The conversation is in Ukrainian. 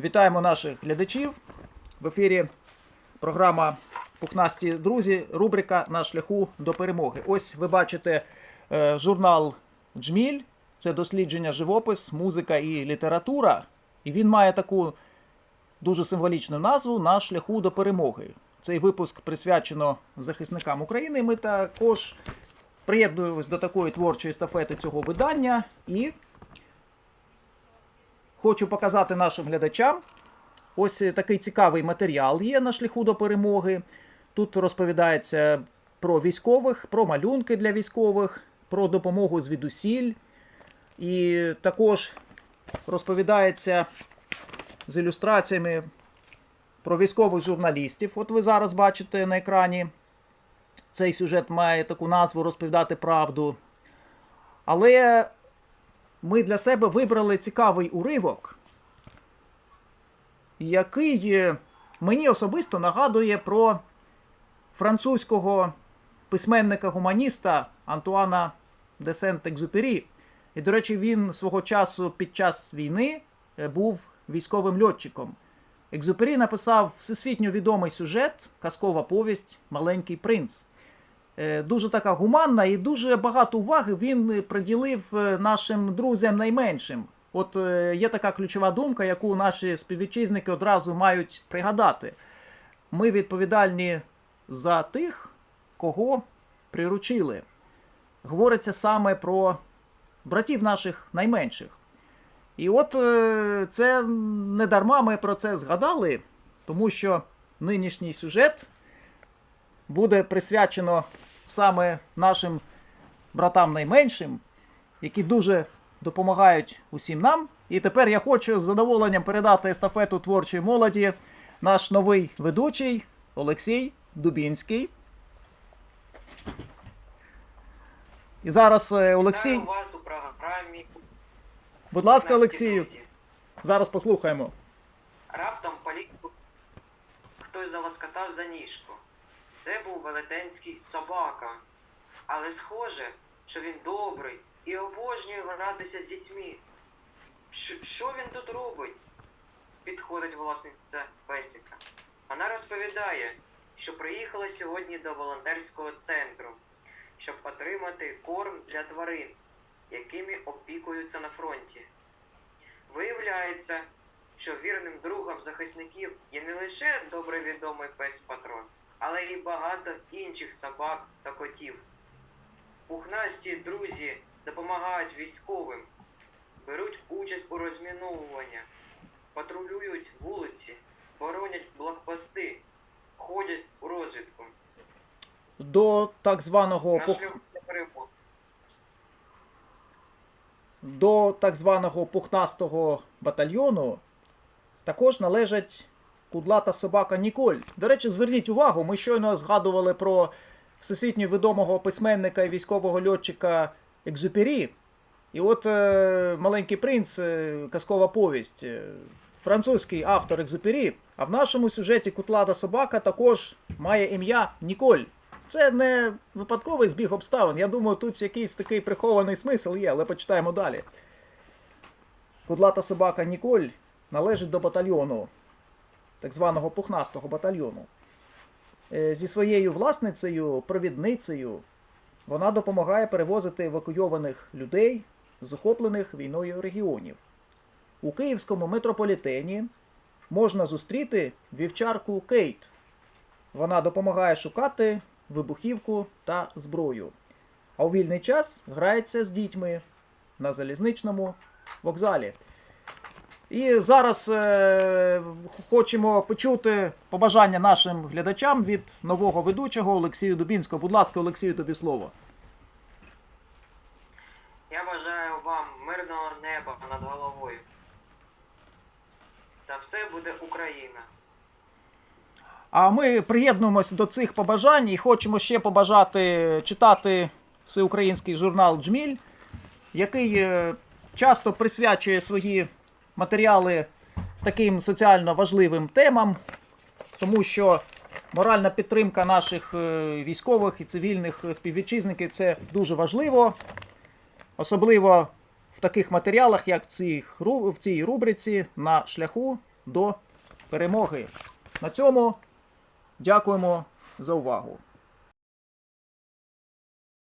Вітаємо наших глядачів. В ефірі програма Пухнасті друзі, рубрика На шляху до перемоги. Ось ви бачите е, журнал Джміль. Це дослідження живопис, музика і література. І він має таку дуже символічну назву На шляху до перемоги. Цей випуск присвячено захисникам України. Ми також приєднуємось до такої творчої естафети цього видання і хочу показати нашим глядачам. Ось такий цікавий матеріал є на шляху до перемоги. Тут розповідається про військових, про малюнки для військових, про допомогу звідусіль. І також розповідається з ілюстраціями про військових журналістів. От ви зараз бачите на екрані. Цей сюжет має таку назву розповідати правду. Але ми для себе вибрали цікавий уривок, який е, мені особисто нагадує про французького письменника-гуманіста Антуана де Сент-Екзюпері. І, до речі, він свого часу під час війни е, був військовим льотчиком. Екзюпері написав всесвітньо відомий сюжет, казкова повість Маленький принц. Е, Дуже така гуманна і дуже багато уваги він е, приділив е, нашим друзям найменшим. От є така ключова думка, яку наші співвітчизники одразу мають пригадати. Ми відповідальні за тих, кого приручили. Говориться саме про братів наших найменших. І от це не дарма ми про це згадали, тому що нинішній сюжет буде присвячено саме нашим братам найменшим, які дуже допомагають усім нам. І тепер я хочу з задоволенням передати естафету творчої молоді наш новий ведучий Олексій Дубінський. І зараз е, Олексій. Вас у програмі. Будь ласка, Олексію, зараз послухаємо. Раптом поліку хтось залоскотав за ніжку. Це був велетенський собака. Але схоже, що він добрий і обожнює гратися з дітьми. Що, що він тут робить? Підходить власниця песика. Вона розповідає, що приїхала сьогодні до волонтерського центру, щоб отримати корм для тварин, якими опікуються на фронті. Виявляється, що вірним другом захисників є не лише добре відомий пес патрон, але й багато інших собак та котів. Пухнасті друзі допомагають військовим, беруть участь у розміновуванні, патрулюють вулиці, боронять блокпости, ходять у розвідку. До так званого до так званого пухнастого батальйону також належать кудлата собака Ніколь. До речі, зверніть увагу, ми щойно згадували про всесвітньо відомого письменника і військового льотчика Екзюпері. І от е, Маленький принц, е, казкова повість, е, французький автор Екзюпері, а в нашому сюжеті кутлата собака також має ім'я Ніколь. Це не випадковий збіг обставин. Я думаю, тут якийсь такий прихований смисл є, але почитаємо далі. Кудлата собака Ніколь належить до батальйону, так званого пухнастого батальйону. Е, Зі своєю власницею, провідницею, вона допомагає перевозити евакуйованих людей з охоплених війною регіонів. У київському метрополітені можна зустріти вівчарку Кейт. Вона допомагає шукати вибухівку та зброю. А у вільний час грається з дітьми на залізничному вокзалі. І зараз е, хочемо почути побажання нашим глядачам від нового ведучого Олексію Дубінського. Будь ласка, Олексію, тобі слово. Я бажаю вам мирного неба над головою. Та все буде Україна. А ми приєднуємося до цих побажань і хочемо ще побажати читати всеукраїнський журнал Джміль, який е, часто присвячує свої матеріали таким соціально важливим темам, тому що моральна підтримка наших е, військових і цивільних співвітчизників це дуже важливо, особливо в таких матеріалах, як в цій рубриці на шляху до перемоги. На цьому дякуємо за увагу.